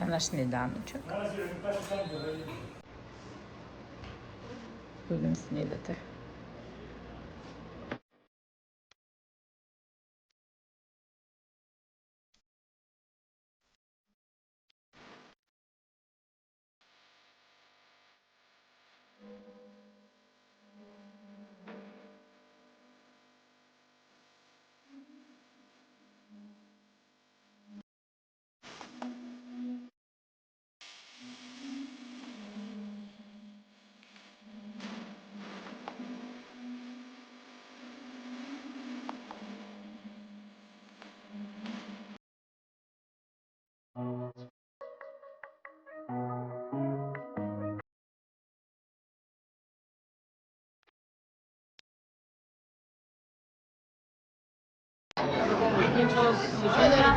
Це наш сніданочок. Будемо снідати. Закінчилось служіння,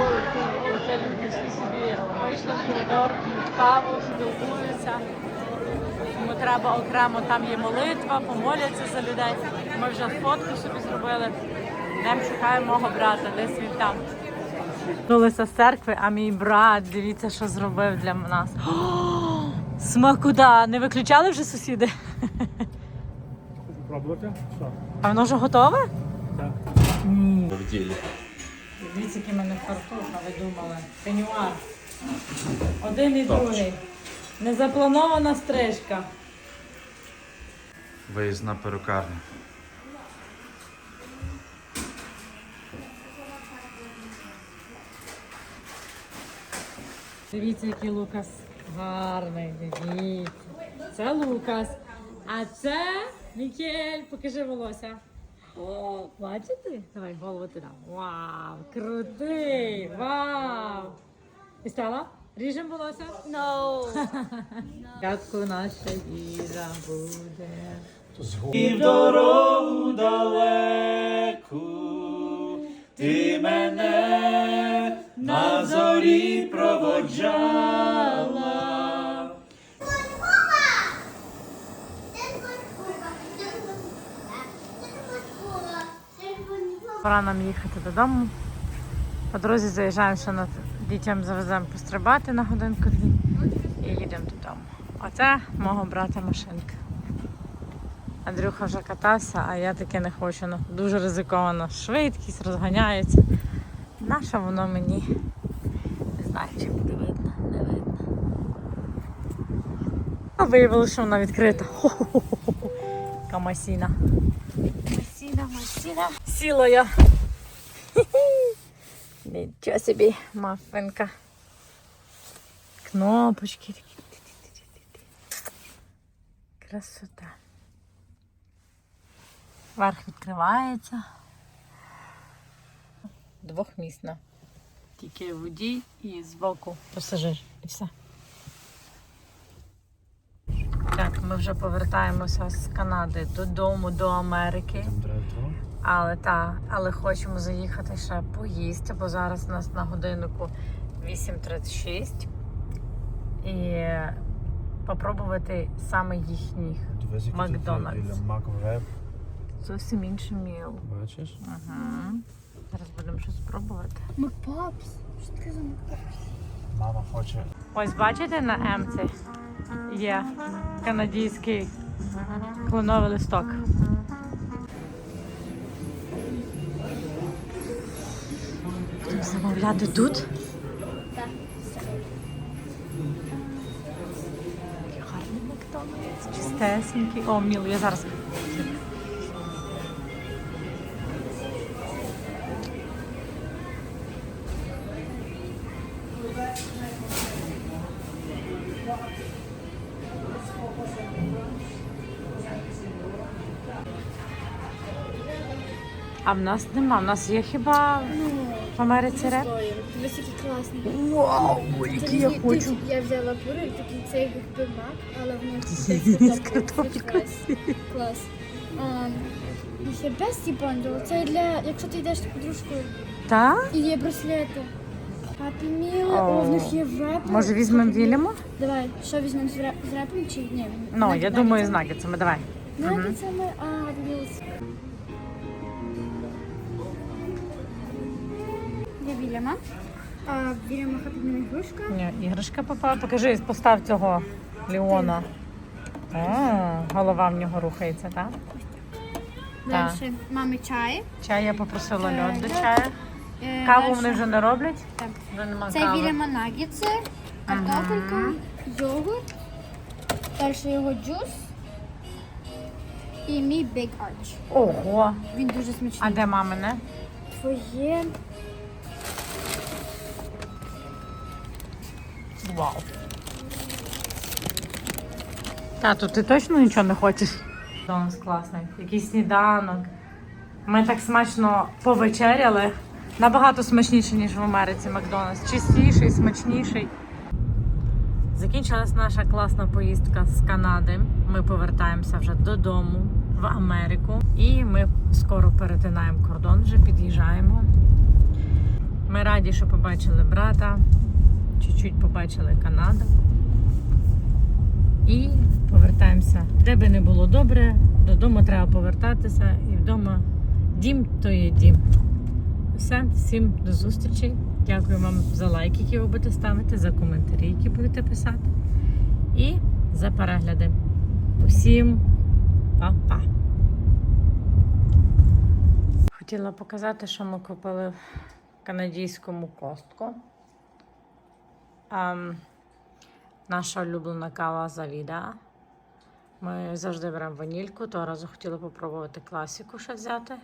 це всі собі вийшли в коридор, каву, спілкуються. Йому треба окремо, там є молитва, помоляться за людей. Ми вже фотку собі зробили. Йдемо шукаємо мого брата, десь він там. Вернулися з церкви, а мій брат, дивіться, що зробив для нас. О, смакуда! Не виключали вже сусіди? Пробувати? Що? А воно вже готове? Так. в ділі. Дивіться, який в мене фартух, а ви думали. Пенюар. Один і другий. Незапланована стрижка. Виїзна перукарня. Дивіться, який Лукас гарний. Дивіться. Це Лукас. А це Мікель. Покажи волосся. О, бачите? Давай голову туди. Вау, крутий! Вау! І стала? Ріжемо волосся? No. Спочатку наша їжа буде. І в дорогу далеку ти мене на зорі проводжала. Пора нам їхати додому. По дорозі заїжджаємо, що на дітям завеземо пострибати на годинку дві і їдемо додому. Оце мого брата машинка. Андрюха вже катався, а я таке не хочу. Ну, дуже ризиковано. Швидкість розганяється. Наша воно мені. Не знаю, чи буде видно, не видно. А виявилося, що вона відкрита. Хо-хо-хо-хо. Яка масіна. Масіна, масіна. Сіла я. Нічого собі, мафинка. Кнопочки такі. Красота. Верх відкривається. Двохмісна. Тільки водій і збоку пасажир. І все. Так, ми вже повертаємося з Канади додому, до Америки. Але та, але хочемо заїхати ще поїсти, бо зараз у нас на годиннику 8.36 і попробувати саме їхніх Макдональдс. Зовсім інший міл. Бачиш? Угу. Зараз будемо щось спробувати. Макпапс. Що таке за макпапс? Мама хоче. Ось бачите на Емці є канадський кленовий листок. Замовляти тут. Чистесенький. О, міло, я зараз. А в нас нема. В нас є хіба в Америці реп? Такі класні. Вау, який я хочу. Я взяла бургер, такий цей як бак, але в них З картоплькою. Клас. А, ще Бесті Бандл. Це для, якщо ти йдеш з подружкою. Так? І є браслети. Хаппі Міли, о, в них є реп. Може візьмемо Вільяму? Давай, що візьмемо з реп- репом чи ні? Ну, я думаю, з нагетсами, давай. Нагетсами, а, дивись. Для Вільяма. А біля махати ігрушка. Ні, іграшка попала. Покажи, постав цього Леона. О, голова в нього рухається, так? Так. Далі мами чай. Чай я попросила Е, льод до льод. чаю. Е, Каву дальше- вони вже не роблять? Так. Вже нема Це кави. Вільяма наггетси, картопелька, йогурт. Далі його джус. І мій Big Arch. Ого. Він дуже смачний. А де мамине? Твоє Вау. Тату, ти точно нічого не хочеш? Донус класний. Якийсь сніданок. Ми так смачно повечеряли. Набагато смачніше, ніж в Америці Макдональдс. Чистіший, смачніший. Закінчилась наша класна поїздка з Канади. Ми повертаємося вже додому в Америку. І ми скоро перетинаємо кордон, вже під'їжджаємо. Ми раді, що побачили брата, чуть-чуть побачили Канаду. І повертаємося. Де би не було добре, додому треба повертатися. І вдома дім то є дім. Все, всім до зустрічі. Дякую вам за лайки, які ви будете ставити, за коментарі, які будете писати. І за перегляди. Усім па-па! Хотіла показати, що ми купили в канадійському костку. Ем, наша улюблена кава Завіда. Ми завжди беремо ванільку, того разу хотіла попробувати класіку ще взяти.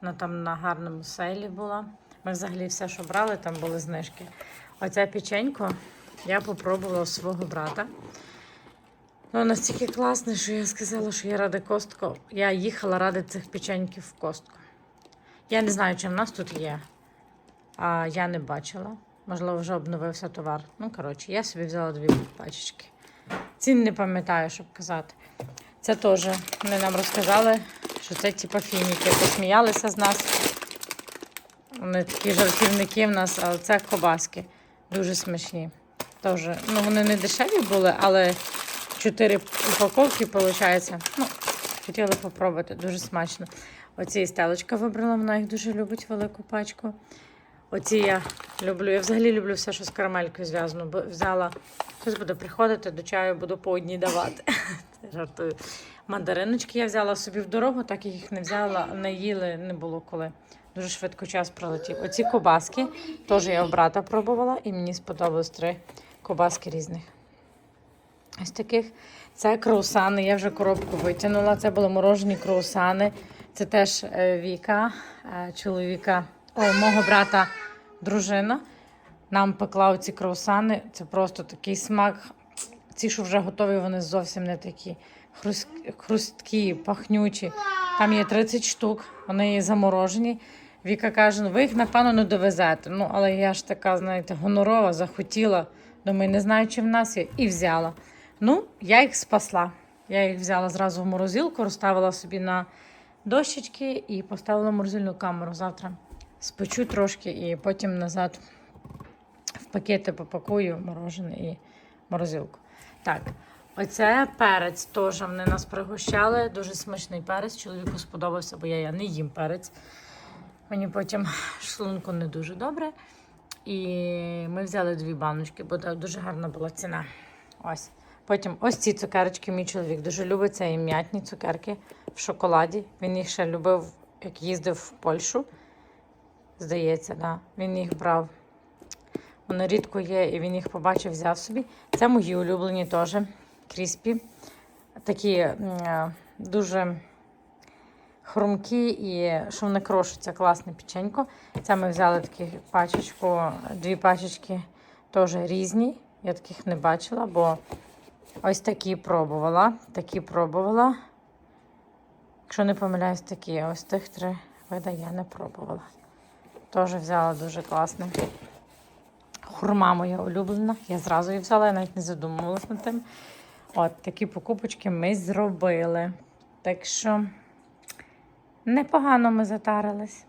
Вона там на гарному сейлі була. Ми взагалі все, що брали, там були знижки. Оця печенько я попробувала свого брата. Ну, настільки класне, що я сказала, що я ради костку. Я їхала ради цих печеньків в костку. Я не знаю, чи в нас тут є. А я не бачила. Можливо, вже обновився товар. Ну, коротше, я собі взяла дві пачечки. Цін не пам'ятаю, щоб казати. Це теж вони нам розказали, що це типа фініки. Посміялися з нас. Вони такі жартівники в нас, але це кобаски. Дуже смачні. Теж, ну, вони не дешеві були, але чотири упаковки, виходить. Ну, хотіли попробувати, дуже смачно. Оці стелочка вибрала, вона їх дуже любить велику пачку. Оці я люблю. Я взагалі люблю все, що з карамелькою зв'язано. Бо взяла, хтось буде приходити до чаю, буду по одній давати. Жартую. Мандариночки я взяла собі в дорогу, так і їх не взяла, не їли, не було коли. Дуже швидко час пролетів. Оці кобаски теж я в брата пробувала, і мені сподобалось три кобаски різних. Ось таких. Це круасани. Я вже коробку витягнула. Це були морожені круасани. Це теж е, Віка, е, чоловіка, о, мого брата, дружина. Нам пекла оці круасани. Це просто такий смак. Ці, що вже готові, вони зовсім не такі. Хрус- Хрусткі, пахнючі. Там є 30 штук, вони є заморожені. Віка каже, ну ви їх, напевно, не довезете. Ну, але я ж така, знаєте, гонорова, захотіла. Думаю, не знаю, чи в нас є, і взяла. Ну, я їх спасла. Я їх взяла зразу в морозилку, розставила собі на дощечки і поставила в морозильну камеру. Завтра спечу трошки і потім назад в пакети попакую морожене і морозилку. Так, оце перець теж вони нас пригощали. Дуже смачний перець. Чоловіку сподобався, бо я, я не їм перець. Мені потім шлунку не дуже добре. І ми взяли дві баночки, бо дуже гарна була ціна. Ось. Потім ось ці цукерочки. Мій чоловік дуже любить. Це і м'ятні цукерки в шоколаді. Він їх ще любив, як їздив в Польщу. Здається, да. він їх брав. Вони рідко є, і він їх побачив, взяв собі. Це мої улюблені теж кріспі. Такі е, дуже хрумкі і що вони крошаться, класне печенько. Це ми взяли таку пачечку, дві пачечки теж різні. Я таких не бачила, бо ось такі пробувала. Такі пробувала. Якщо не помиляюсь, такі. Ось тих три вида я не пробувала. Теж взяла дуже класно. Хурма моя улюблена. Я зразу її взяла, я навіть не задумувалася над тим. От такі покупочки ми зробили. Так що непогано ми затарились.